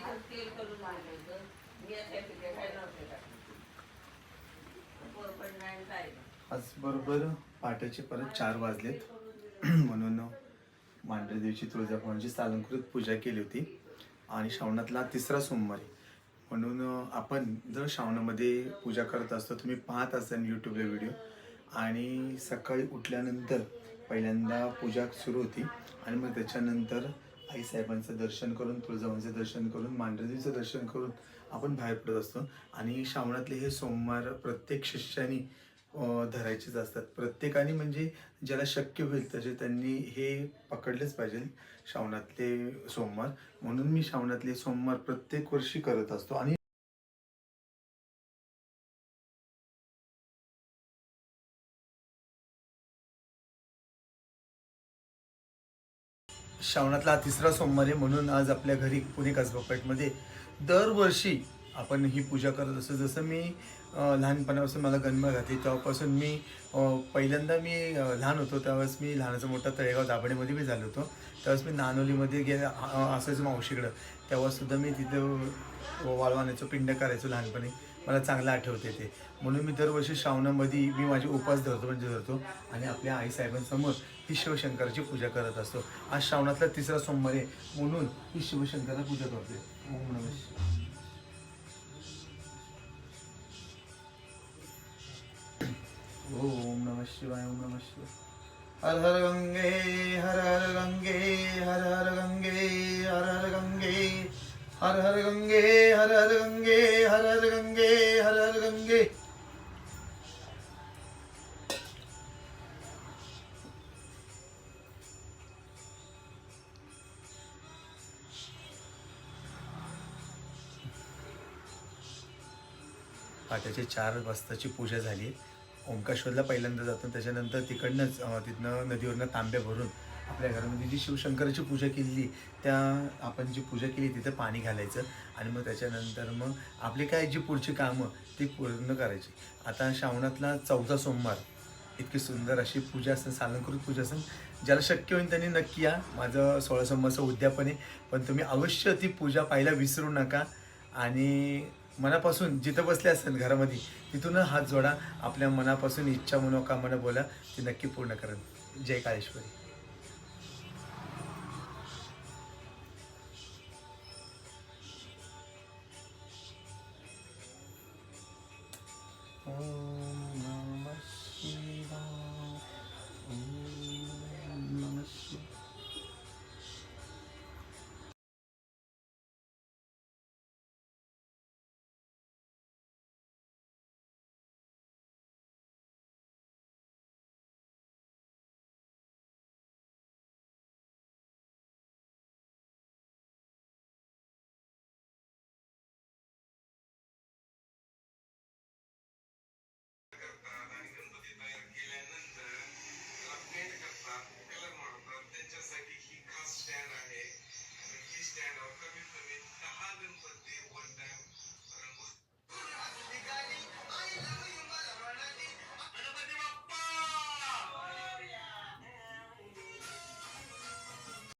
तेल करून मी आता काय नव्हते आज बरोबर पहाटेचे परत चार वाजलेत. म्हणून मांढरे देवीची तुळजाभवानीची सालंकृत पूजा केली होती. आणि श्रावणातला तिसरा सोमवार. म्हणून आपण जर श्रावणामध्ये पूजा करत असतो तुम्ही पाहत असाल यूट्यूबला व्हिडिओ आणि सकाळी उठल्यानंतर पहिल्यांदा पूजा सुरू होती. आणि मग त्याच्यानंतर आईसाहेबांचं दर्शन करून तुळजाऊंचं दर्शन करून मांढरदेवीचं दर्शन करून आपण बाहेर पडत असतो. आणि श्रावणातले हे सोमवार प्रत्येक शिष्याने धरायचेच असतात. प्रत्येकाने म्हणजे ज्याला शक्य होईल तसे त्यांनी हे पकडलेच पाहिजे श्रावणातले सोमवार. म्हणून मी श्रावणातले सोमवार प्रत्येक वर्षी करत असतो. आणि श्रावणातला तिसरा सोमवार आहे म्हणून आज आपल्या घरी पुणे कसबापेठमध्ये दरवर्षी आपण ही पूजा करत असतो. जसं मी लहानपणापासून मला गन्म राहते तेव्हापासून मी पहिल्यांदा मी लहान होतो त्यावेळेस मी लहानाचा मोठा तळेगाव दाभडेमध्ये मी झालो होतो. त्यावेळेस मी नानोलीमध्ये गे असायचो मावशीकडं. तेव्हासुद्धा मी तिथं वाळवाण्याचं पिंड करायचो लहानपणी. मला चांगलं आठवते ते म्हणून मी दरवर्षी श्रावणामध्ये मी माझे उपास धरतो म्हणजे धरतो आणि आपल्या आईसाहेबांसमोर ही शिवशंकराची पूजा करत असतो. आज श्रावणातला तिसरा सोमवार आहे म्हणून ही शिवशंकराला पूजा करते. ओम नमः ओम नमः शिवाय ओम नमः शिवाय. हर हर गंगे हर हर गंगे हर हर गंगे। पहाटेचे चार वाजताची पूजा झाली. ओंकाश्वरला पहिल्यांदा जातो त्याच्यानंतर तिकडनंच तिथनं नदीवरनं तांब्या भरून आपल्या घरामध्ये जी शिवशंकराची पूजा केलेली त्या आपण जी पूजा केली तिथं पाणी घालायचं आणि मग त्याच्यानंतर मग आपली काय जी पुढची कामं ती पूर्ण करायची. आता श्रावणातला चौथा सोमवार इतकी सुंदर अशी पूजा असेल सालंकृत पूजा असेल ज्याला शक्य होईल त्यांनी नक्की या. माझं सोळा सोमवारचं उद्यापन आहे. पण तुम्ही अवश्य ती पूजा पाहायला विसरू नका. आणि मनापासून जिथं बसले असेल घरामध्ये तिथून हात जोडा. आपल्या मनापासून इच्छा मनोकामना बोला. ती नक्की पूर्ण करेल जय काळेश्वरी.